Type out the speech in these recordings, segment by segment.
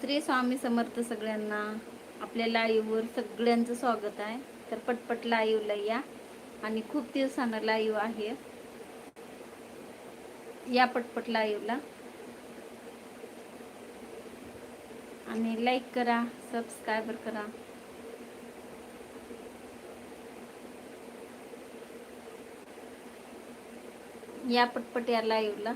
श्री स्वामी समर्थ सगळ्यांना आपल्या लाईव्हवर सगळ्यांचं स्वागत आहे. तर पटपट लाईव्हला या आणि खूप दिवसानं लाईव्ह आहे. या पटपट लाईव्हला. आणि लाईक करा सबस्क्रायबर करा. या पटपट या लाईव्हला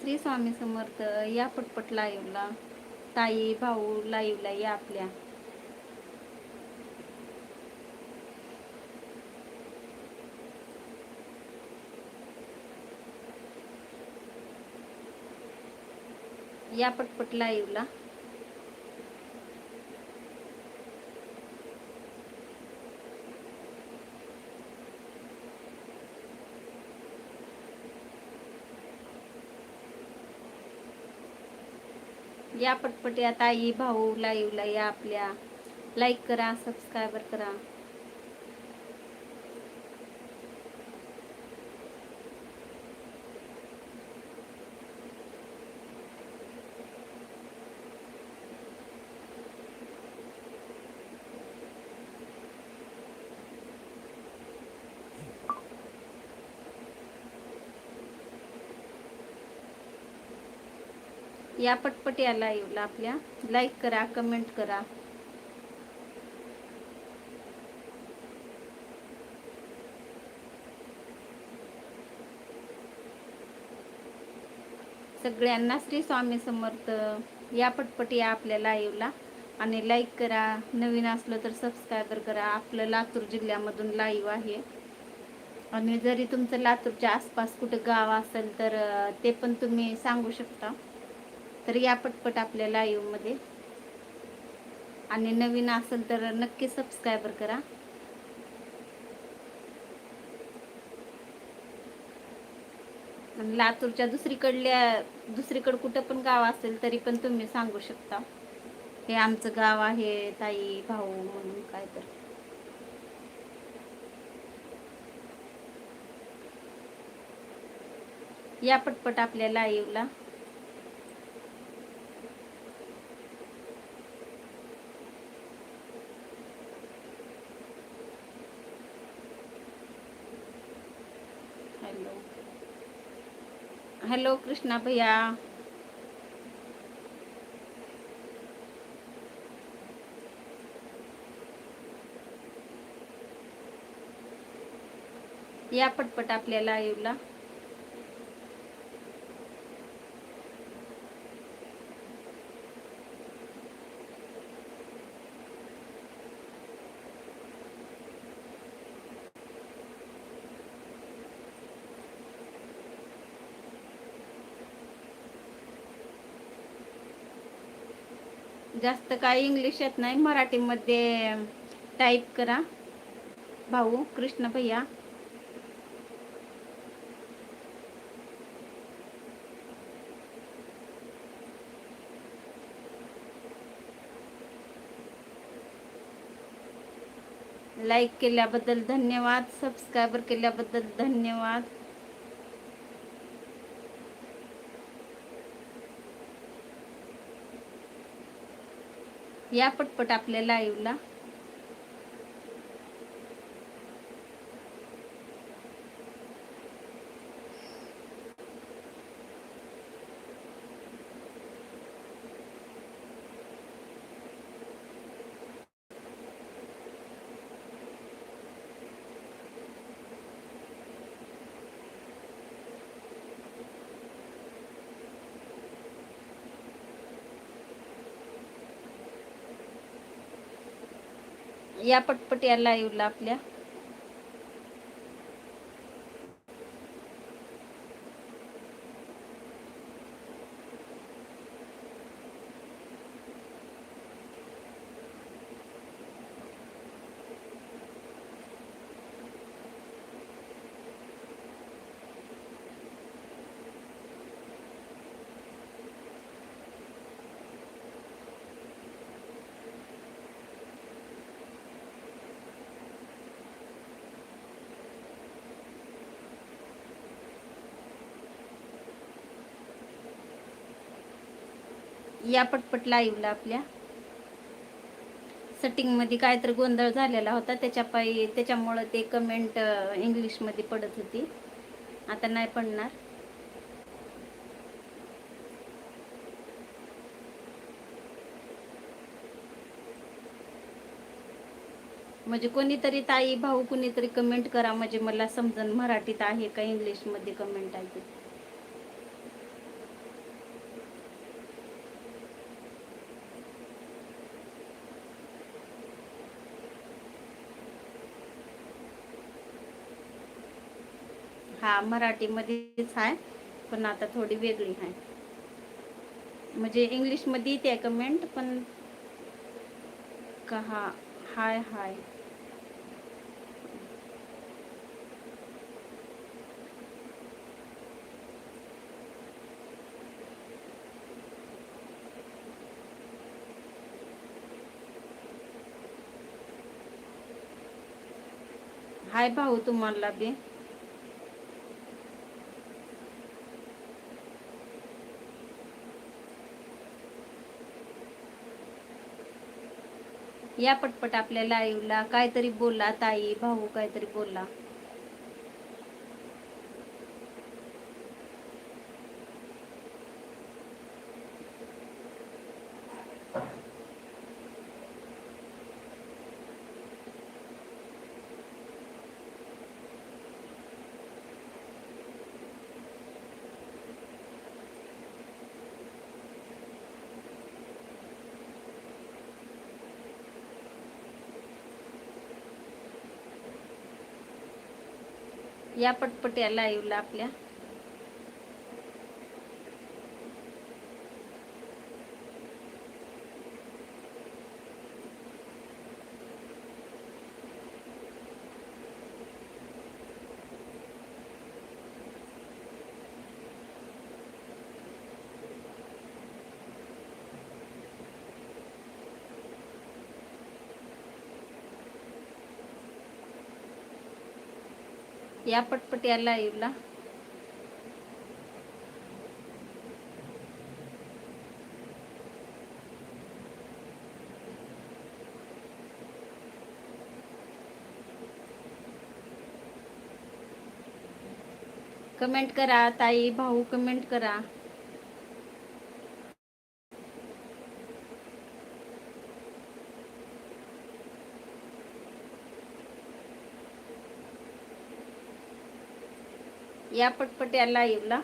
श्री स्वामी समर्थ या पटपट लाईव्हला ताई भाऊ लाईव्हला या आपल्या. या पटपट लाईव्हला या पटपट या ताई भाऊ लाईव्हला या आपल्या. लाईक करा सबस्क्रायबर करा. या पटपट या लाईव्हला आपल्या. लाईक करा कमेंट करा. सगळ्यांना श्री स्वामी समर्थ. या पटपट या आपल्या लाईव्हला आणि लाईक करा. नवीन असलं तर सबस्क्रायबर करा. आपलं लातूर जिल्ह्यामधून लाईव्ह आहे. आणि जरी तुमचं लातूरच्या आसपास कुठं गाव असेल तर ते पण तुम्ही सांगू शकता. तर या पटपट आपल्या लाईव्हमध्ये आणि नवीन असेल तर नक्की सबस्क्रायबर करा. लातूरच्या दुसरीकडल्या दुसरीकडे कुठं पण गाव असेल तरी पण तुम्ही सांगू शकता. हे आमचं गाव आहे ताई भाऊ म्हणून काय तर. या पटपट आपल्या लाईव्हला हॅलो कृष्णा भैया. या पटपट आपल्या लाईव्हला जास्त काय इंग्लिश येत नाही. मराठीमध्ये टाईप करा. भाऊ कृष्ण भैया. लाईक केल्याबद्दल धन्यवाद. सबस्क्रायबर केल्याबद्दल धन्यवाद. या पटपट आपल्या लाईव्हला या पटपट या लाईव्हला आपल्या. या पटपट लाईव्हला आपल्या. सेटिंगमध्ये काहीतरी गोंधळ झालेला होता. त्याच्या पायी त्याच्यामुळं ते कमेंट इंग्लिशमध्ये पडत होती. आता नाही पडणार. म्हणजे कोणीतरी ताई भाऊ कुणीतरी कमेंट करा. म्हणजे मला समजन मराठीत आहे का इंग्लिशमध्ये कमेंट आहे हा मराठीमध्येच आहे पण आता थोडी वेगळी आहे. म्हणजे इंग्लिशमध्ये येते कमेंट पण कहा हाय हाय. हाय भाऊ तुम्हाला बी. या पटपट आपल्या लाईव्हला काहीतरी बोला ताई भाऊ काहीतरी बोला. या पटपट्या लाईवला आपल्या. या पटपट या लाईव्हला कमेंट करा ताई भाऊ कमेंट करा. या पटपट या लाईव्हला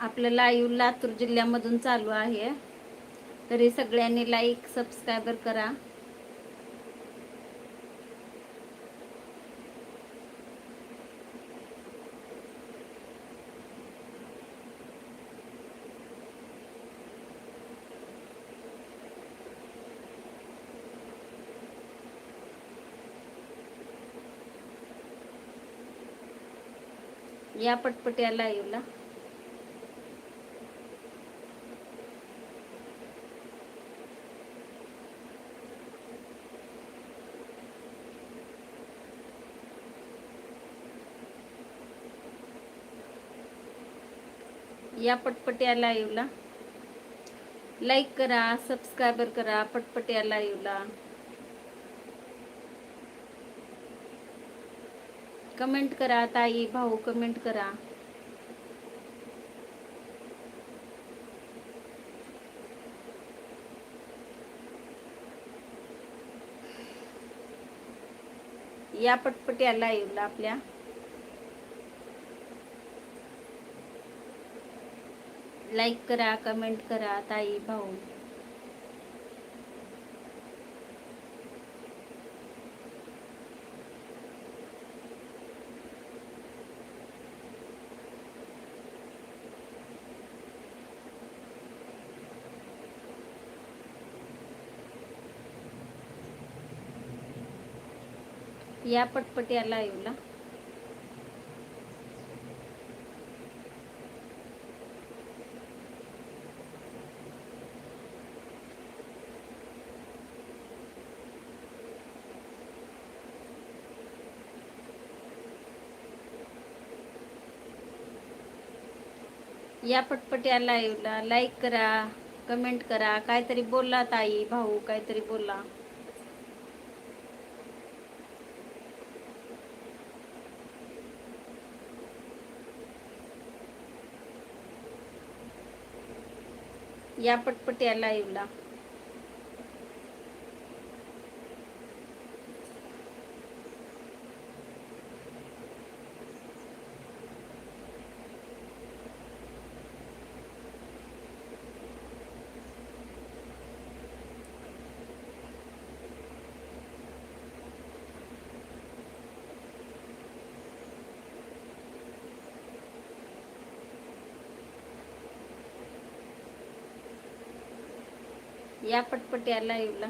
आपलं लाईव्ह लातूर जिल्ह्यामधून चालू आहे. तरी सगळ्यांनी लाईक सबस्क्रायबर करा. या पटपट या लाईव्हला या पटपट या लाईव्हला लाईक करा सबस्क्रायबर करा पटपट या लाईव्हला कमेंट करा ताई भाऊ कमेंट करा. या पटपट या लाईव्हला आपल्या. लाईक करा कमेंट करा ताई भाऊ. या पटपट या लाईव्हला या पटपट या लाईव्हला लाईक करा कमेंट करा. काहीतरी बोला ताई भाऊ काहीतरी बोला या पटपट या लाईव्हला या पटपट या लाईव्हला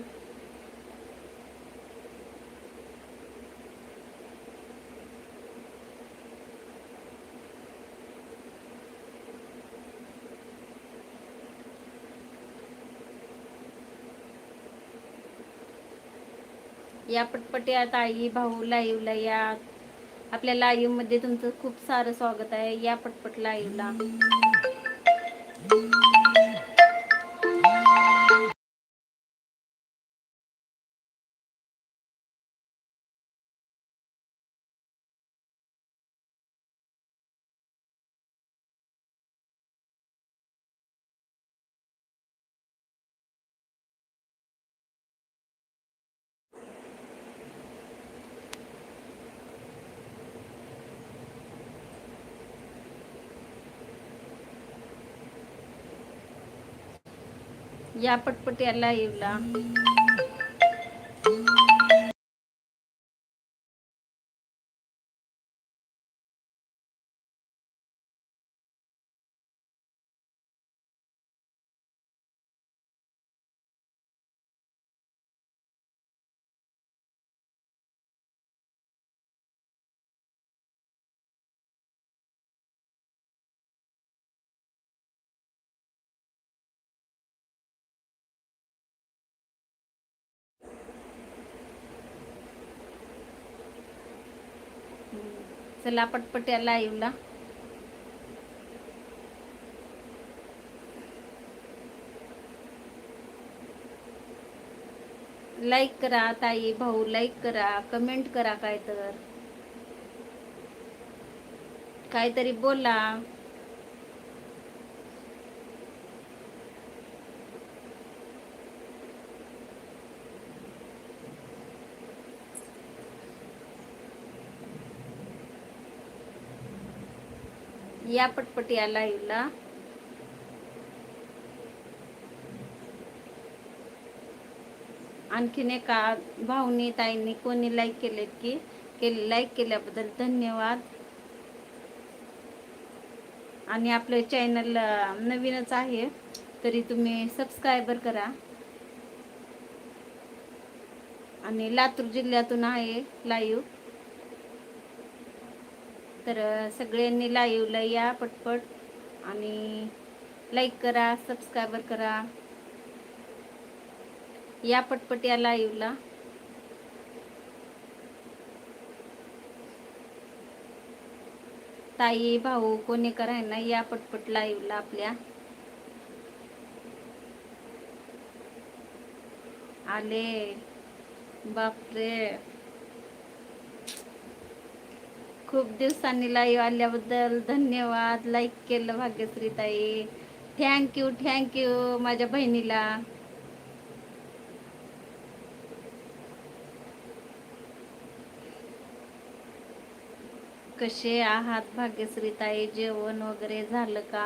या पटपट या ताई भाऊ लाईव्हला या आपल्या लाईव्हमध्ये तुमचं खूप सारं स्वागत आहे. या पटपट लाईव्हला या पटपट या येऊला चला पटपट या लाईव्हला लाईक करा ताई भाऊ लाईक करा कमेंट करा काय तर काहीतरी बोला. या पटपट या लाईव्हला आणखीन एका भाऊनी ताईंनी कोणी लाईक केलेत की केले लाईक केल्याबद्दल धन्यवाद. आणि आपलं चॅनल नवीनच आहे तरी तुम्ही सबस्क्रायबर करा. आणि लातूर जिल्ह्यातून आहे लाईव्ह तर सगळ्यांनी लाईव्हला या पटपट आणि लाईक करा सबस्क्रायबर करा. या पटपट या लाईव्हला ताई भाऊ कोणी करायना या पटपट लाईव्हला आपल्या. आले. बापरे. खूप दिवसांनी लाईव्ह आल्याबद्दल धन्यवाद. लाईक केलं भाग्यश्री ताई थँक्यू थँक्यू माझ्या बहिणीला. कसे आहात भाग्यश्री ताई जेवण वगैरे झालं का?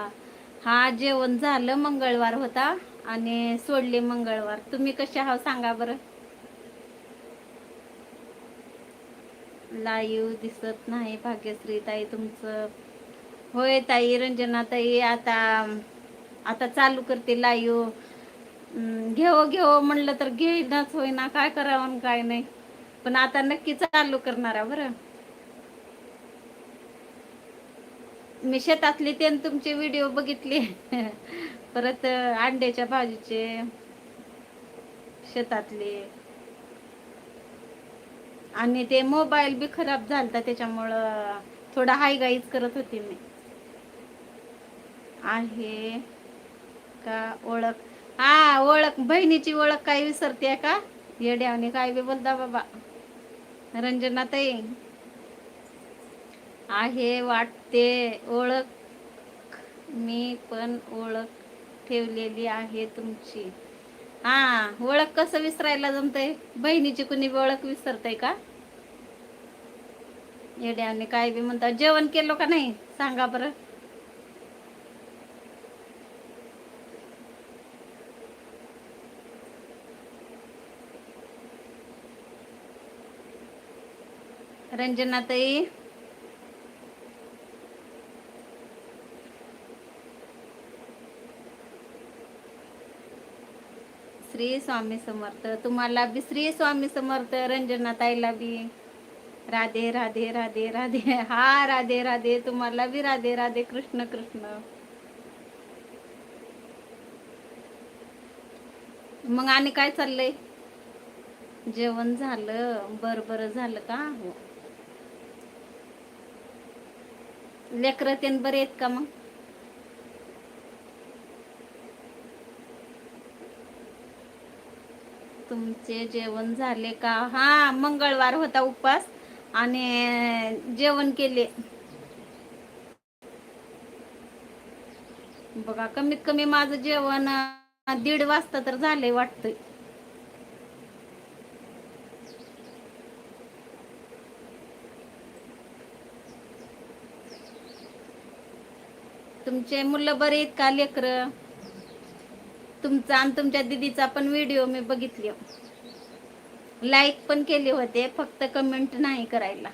हा जेवण झालं मंगळवार होता आणि सोडले मंगळवार. तुम्ही कसे आहात? सांगा बरं. लाईव्ह दिसत नाही भाग्यश्री ताई तुमचं. होय ताई रंजना ताई आता आता चालू करते लाईव्ह घेव घेव म्हणलं तर घेईनच होईना काय करावं काय नाही. पण आता नक्की चालू करणार बरं. मी शेतातली ते तुमचे व्हिडिओ बघितले. परत अंड्याच्या भाजीचे शेतातले. आणि ते मोबाईल बी खराब झालता त्याच्यामुळं थोडा हायगाईच करत होती मी. आहे का ओळख? हा ओळख. बहिणीची ओळख काय विसरते का? येड्यावने काय बी बोलता बाबा. रंजना ताई आहे वाटते ओळख. मी पण ओळख ठेवलेली आहे तुमची. हा ओळख कसं विसरायला जमतंय? बहिणीची कुणी ओळख विसरतय का? येड्याने काय बी म्हणतात. जेवण केलं का नाही? सांगा बरं. रंजनाताई श्री स्वामी समर्थ. तुम्हाला बी श्री स्वामी समर्थ रंजना ताईला बी. राधे राधे राधे राधे. हा राधे राधे. तुम्हाला बी राधे राधे. कृष्ण कृष्ण. मग आणि काय चाललंय? जेवण झालं. बर बर झालं का? हो. लेकरं तेन बरे आहेत का मग? तुमचे जेवण झाले का? हा मंगळवार होता उपवास आणि जेवण केले. बघा कमीत कमी माझं जेवण दीड वाजता तर झालंय वाटतंय. तुमचे मुलं बरे आहेत का लेकरं? तुमचा आणि तुमच्या दिदीचा पण व्हिडिओ मी बघितले. लाईक पण केले होते फक्त कमेंट नाही करायला.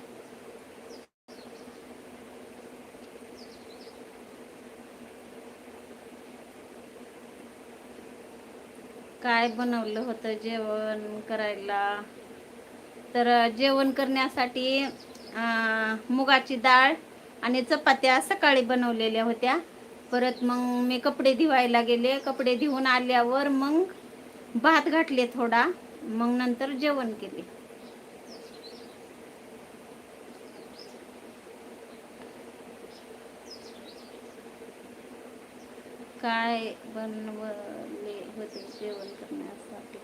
काय बनवलं होतं जेवण करायला? तर जेवण करण्यासाठी मुगाची डाळ आणि चपात्या सकाळी बनवलेल्या होत्या. परत मग मी कपडे धुवायला गेले. कपडे धुवून आल्यावर मग भात घातले थोडा. मग नंतर जेवण केले. काय बनवले होते जेवण करण्यासाठी?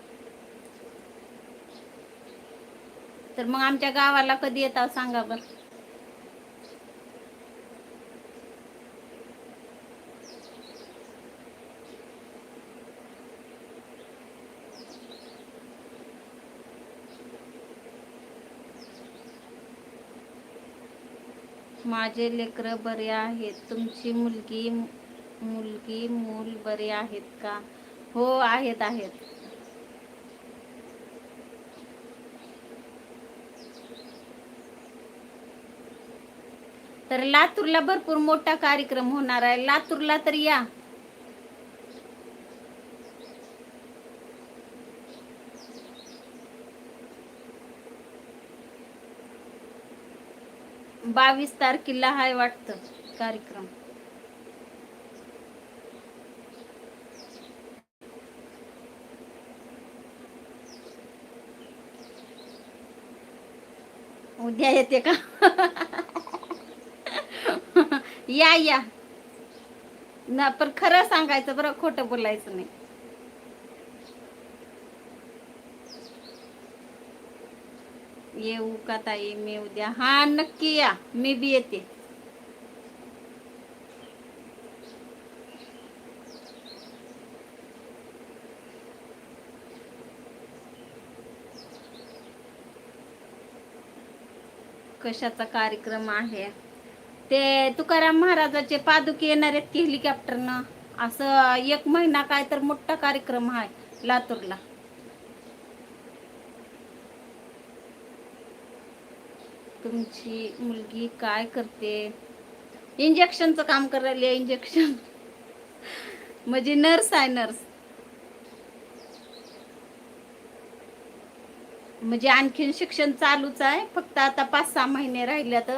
तर मग आमच्या गावाला कधी येतात सांगा बरं. माझे लेकर बरे आहेत. तुमची मुलगी मुलगी मूल बरे आहेत का? हो आहेत आहेत. तर लातूरला भरपूर मोठा कार्यक्रम होणार आहे. लातूरला तर या. बावीस तारखेला हाय वाटतं कार्यक्रम. उद्या येते का? या या. ना पण खरं सांगायचं बरं खोटं बोलायचं नाही. येऊ का ताई? मी उद्या हा नक्की या. मी बी येते. कशाचा कार्यक्रम आहे? ते तुकाराम महाराजाचे पादुके येणार आहेत की हेलिकॉप्टरनं. असं एक महिना काय तर मोठा कार्यक्रम आहे लातूरला. तुमची मुलगी काय करते? इंजेक्शनचं काम करायला इंजेक्शन म्हणजे नर्स आहे नर्स म्हणजे आणखीन शिक्षण चालूच आहे फक्त आता पाच सहा महिने राहिल्यात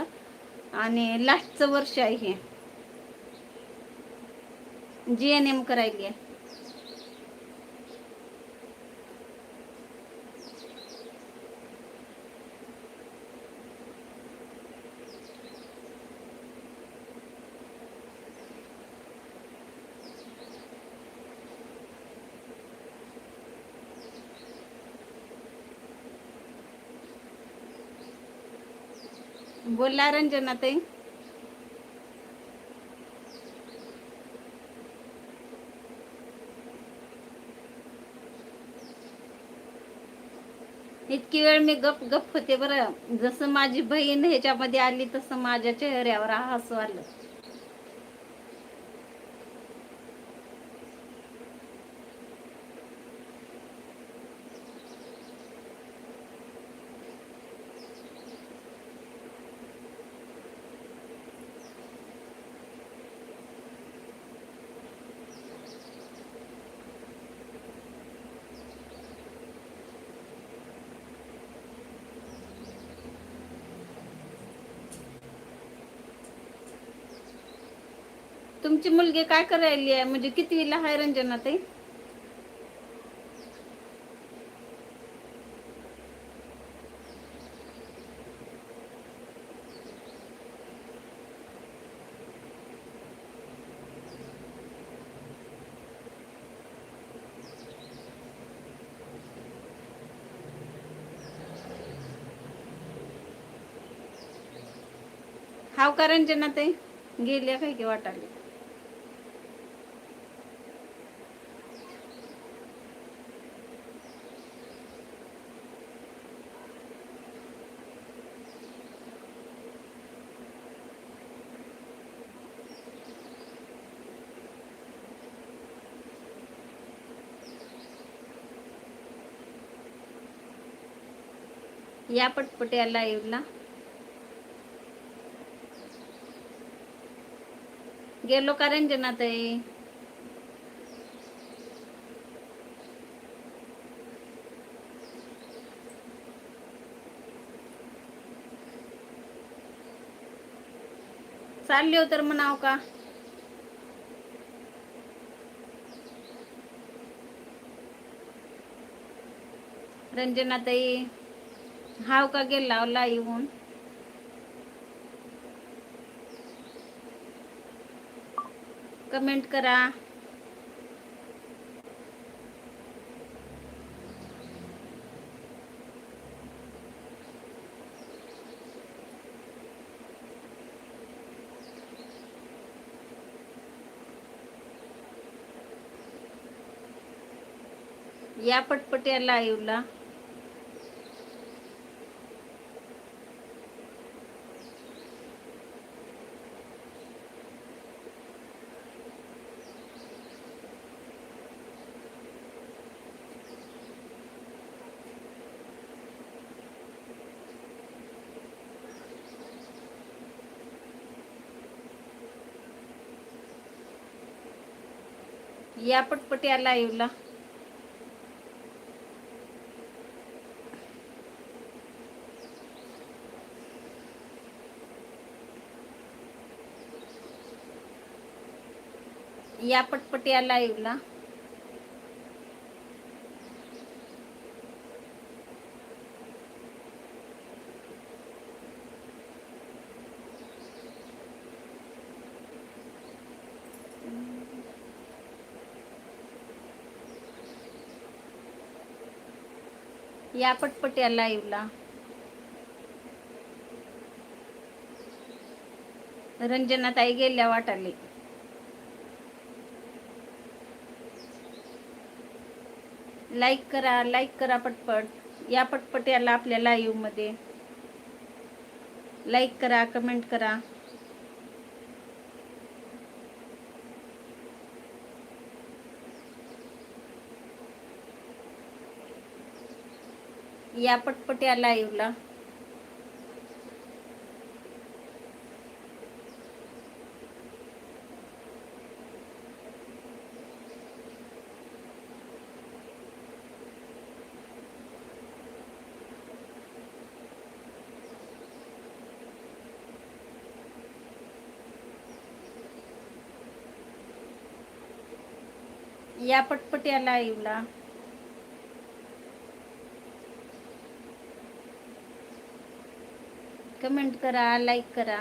आणि लास्टचं वर्ष आहे हे. जी एन एम करायली आहे बोला रंजना ताई. इतकी वेळ मी गप गप होते बरं. जसं माझी बहीण ह्याच्यामध्ये आली तसं माझ्या चेहऱ्यावर हसू आलं. तुमची मुलगी काय करायली आहे? म्हणजे किती आहे रंजना ताई? हाव का रंजना ताई? गेल्या काय की वाटाली या पटपट या लाईव्हला गेलो का रंजनाताई? चालले हो तर म्हणाव का? रंजनाताई? हाव का गेल लावला येऊन? कमेंट करा. या पटपट या लाईव्हला या पटपट या लाईव्हला या पटपट या लाईव्हला या पटपट या लाईव्हला रंजनाताई गेल्या वाटाले. लाईक करा लाईक करा पटपट. या पटपट याला आपल्या लाईव्हमध्ये. लाईक करा कमेंट करा. या पटपट या लाईव्हला या पटपट या लाईव्हला कमेंट करा लाईक करा.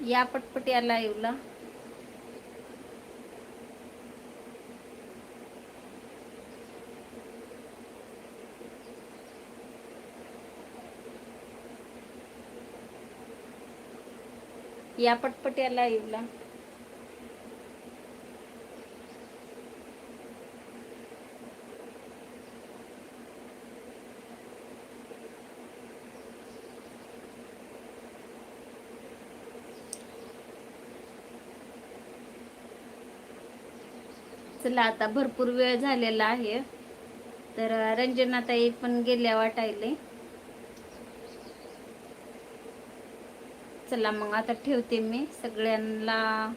या पटपट या लाईव्हला या पटपट या लाईव्हला चला आता भरपूर वेळ झालेला आहे. तर रंजनाताई पण गेल्या वाटायले. चला मग आता ठेवते मी. सगळ्यांना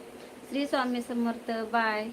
श्री स्वामी समर्थ. बाय